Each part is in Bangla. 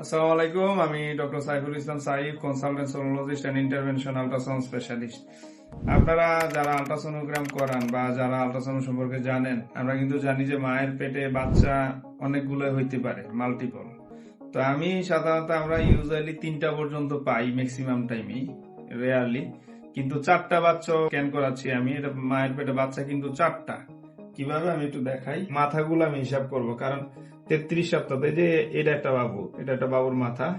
আসসালামু আলাইকুম আমি doctor Saiful Islam Saif consultant sonologist and intervention specialist আপনারা যারা করান বা যারা সম্পর্কে জানেন, আমরা কিন্তু জানি যে মায়ের পেটে বাচ্চা অনেকগুলো হইতে পারে মাল্টিপল তো আমি সাধারণত আমরা ইউজুয়ালি তিনটা পর্যন্ত পাই ম্যাক্সিমাম টাইমই রেয়ারলি কিন্তু চারটা বাচ্চা ক্যান করাচ্ছি আমি? এটা মায়ের পেটে বাচ্চা কিন্তু চারটা। কীভাবে আমি একটু দেখাই? মাথাগুলো আমি হিসাব করব, কারণ তেত্রিশ সপ্তাহ যে এটা একটা বাবু, এটা একটা বাবুর মাথা।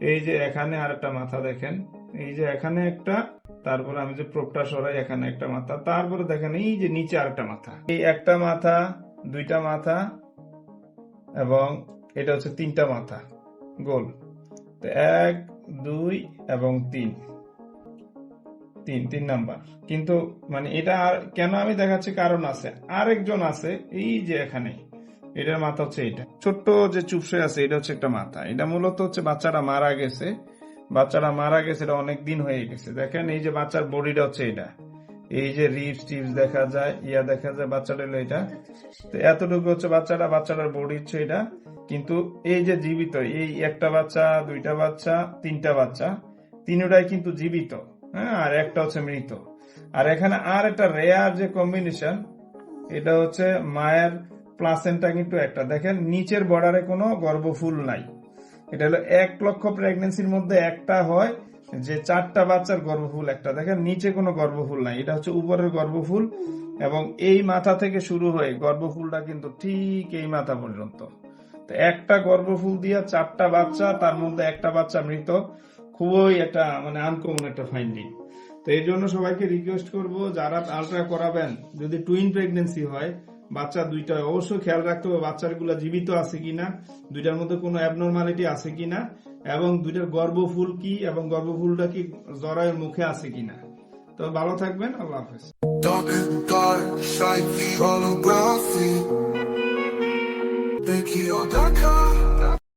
এই যে এখানে আর একটা মাথা দেখেন, এই যে এখানে একটা, তারপরে আমি যে প্রোপটা সরাই এখানে একটা মাথা, তারপরে দেখেন এই যে নিচে আর একটা মাথা। এই একটা মাথা, দুইটা মাথা, এবং এটা হচ্ছে তিনটা মাথা, গোল। তো এক, দুই, এবং তিন। তিন তিন নাম্বার। কিন্তু মানে এটা কেন আমি দেখাচ্ছি কারণ আছে? আরেকজন আছে, এই যে এখানে, এটার মাথা হচ্ছে এটা। ছোট্ট যে চুপসে আছে, এটা হচ্ছে একটা মাথা। এটা মূলত হচ্ছে বাচ্চাটা মারা গেছে। বাচ্চাটা মারা গেছে, এটা অনেক দিন হয়ে গেছে। দেখেন, এই যে বাচ্চার বডিটা হচ্ছে এটা। এই যে রিপস টিপস দেখা যায়, ইয়া দেখা যায়, বাচ্চাটা হলো এটা। তো এতটুকু হচ্ছে বাচ্চাটা, বাচ্চাটার বডি হচ্ছে এটা। কিন্তু এই যে জীবিত, এই একটা বাচ্চা, দুইটা বাচ্চা, তিনটা বাচ্চা, তিনটাই কিন্তু জীবিত। হ্যাঁ আর একটা হচ্ছে মৃত। আর এখানে আর একটা রেয়ার যে কম্বিনেশন এটা হচ্ছে মায়ের প্লাসেন্টা কিন্তু একটা। দেখেন, নিচের বর্ডারে কোনো গর্ভফুল নাই। এটা হলো এক লক্ষ প্রেগনেন্সির মধ্যে একটা হয়, যে চারটা বাচ্চার গর্ভফুল একটা। দেখেন, নিচে কোনো গর্ভফুল নাই। এটা হচ্ছে উপরের গর্ভফুল। এবং এই মাথা থেকে শুরু হয়ে গর্ভফুলটা কিন্তু ঠিক এই মাথা পর্যন্ত। একটা গর্ভফুল দিয়া চারটা বাচ্চা, তার মধ্যে একটা বাচ্চা মৃত। খুবই একটা মানে আনকমন একটা ফাইন্ডিং তো এই জন্য সবাইকে রিকোয়েস্ট করব, যারা আলট্রা করাবেন, যদি টুইন প্রেগনেন্সি হয়, বাচ্চা দুইটা, অবশ্যই খেয়াল রাখতে হবে বাচ্চাগুলো জীবিত আছে কিনা, দুইটার মধ্যে কোনো অ্যাবনর্মালিটি আছে কিনা, এবং দুইটার গর্ভফুল কি, এবং গর্ভফুলটা কি জরায়ের মুখে আছে কিনা। তো ভালো থাকবেন, আল্লাহ হাফেজ।